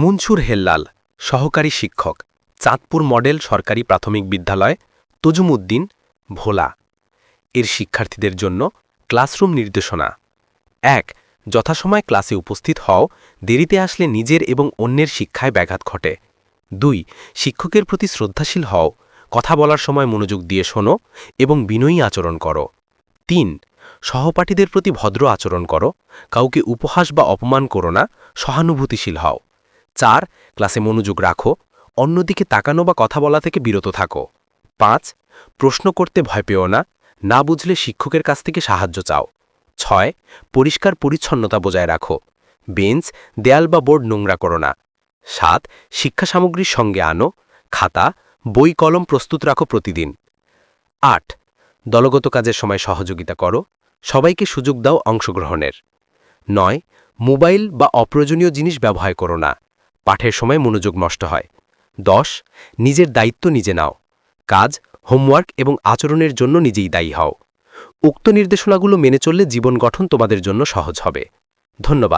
মুনসুর হেল্লাল, সহকারী শিক্ষক, চাঁদপুর মডেল সরকারি প্রাথমিক বিদ্যালয়, তজুমুদ্দিন, ভোলা। এর শিক্ষার্থীদের জন্য ক্লাসরুম নির্দেশনা। এক, যথাসময়ে ক্লাসে উপস্থিত হও, দেরিতে আসলে নিজের এবং অন্যের শিক্ষায় ব্যাঘাত ঘটে। দুই, শিক্ষকের প্রতি শ্রদ্ধাশীল হও, কথা বলার সময় মনোযোগ দিয়ে শোনো এবং বিনয়ী আচরণ করো। তিন, সহপাঠীদের প্রতি ভদ্র আচরণ করো, কাউকে উপহাস বা অপমান করো না, সহানুভূতিশীল হও। চার, ক্লাসে মনোযোগ রাখো, অন্যদিকে তাকানো বা কথা বলা থেকে বিরত থাকো। পাঁচ, প্রশ্ন করতে ভয় পেও না না বুঝলে শিক্ষকের কাছ থেকে সাহায্য চাও। ছয়, পরিষ্কার পরিচ্ছন্নতা বজায় রাখো, বেঞ্চ, দেয়াল বা বোর্ড নোংরা করো না। সাত, শিক্ষা সামগ্রীর সঙ্গে আনো, খাতা, বই, কলম প্রস্তুত রাখো প্রতিদিন। আট, দলগত কাজের সময় সহযোগিতা করো, সবাইকে সুযোগ দাও অংশগ্রহণের। নয়, মোবাইল বা অপ্রয়োজনীয় জিনিস ব্যবহার করো না পাঠের সময় মনোযোগ নষ্ট হয়। দশ, নিজের দায়িত্ব নিজে নাও। কাজ, হোমওয়ার্ক এবং আচরণের জন্য নিজেই দায়ী হও। উক্ত নির্দেশনাগুলো মেনে চললে জীবন গঠন তোমাদের জন্য সহজ হবে। ধন্যবাদ।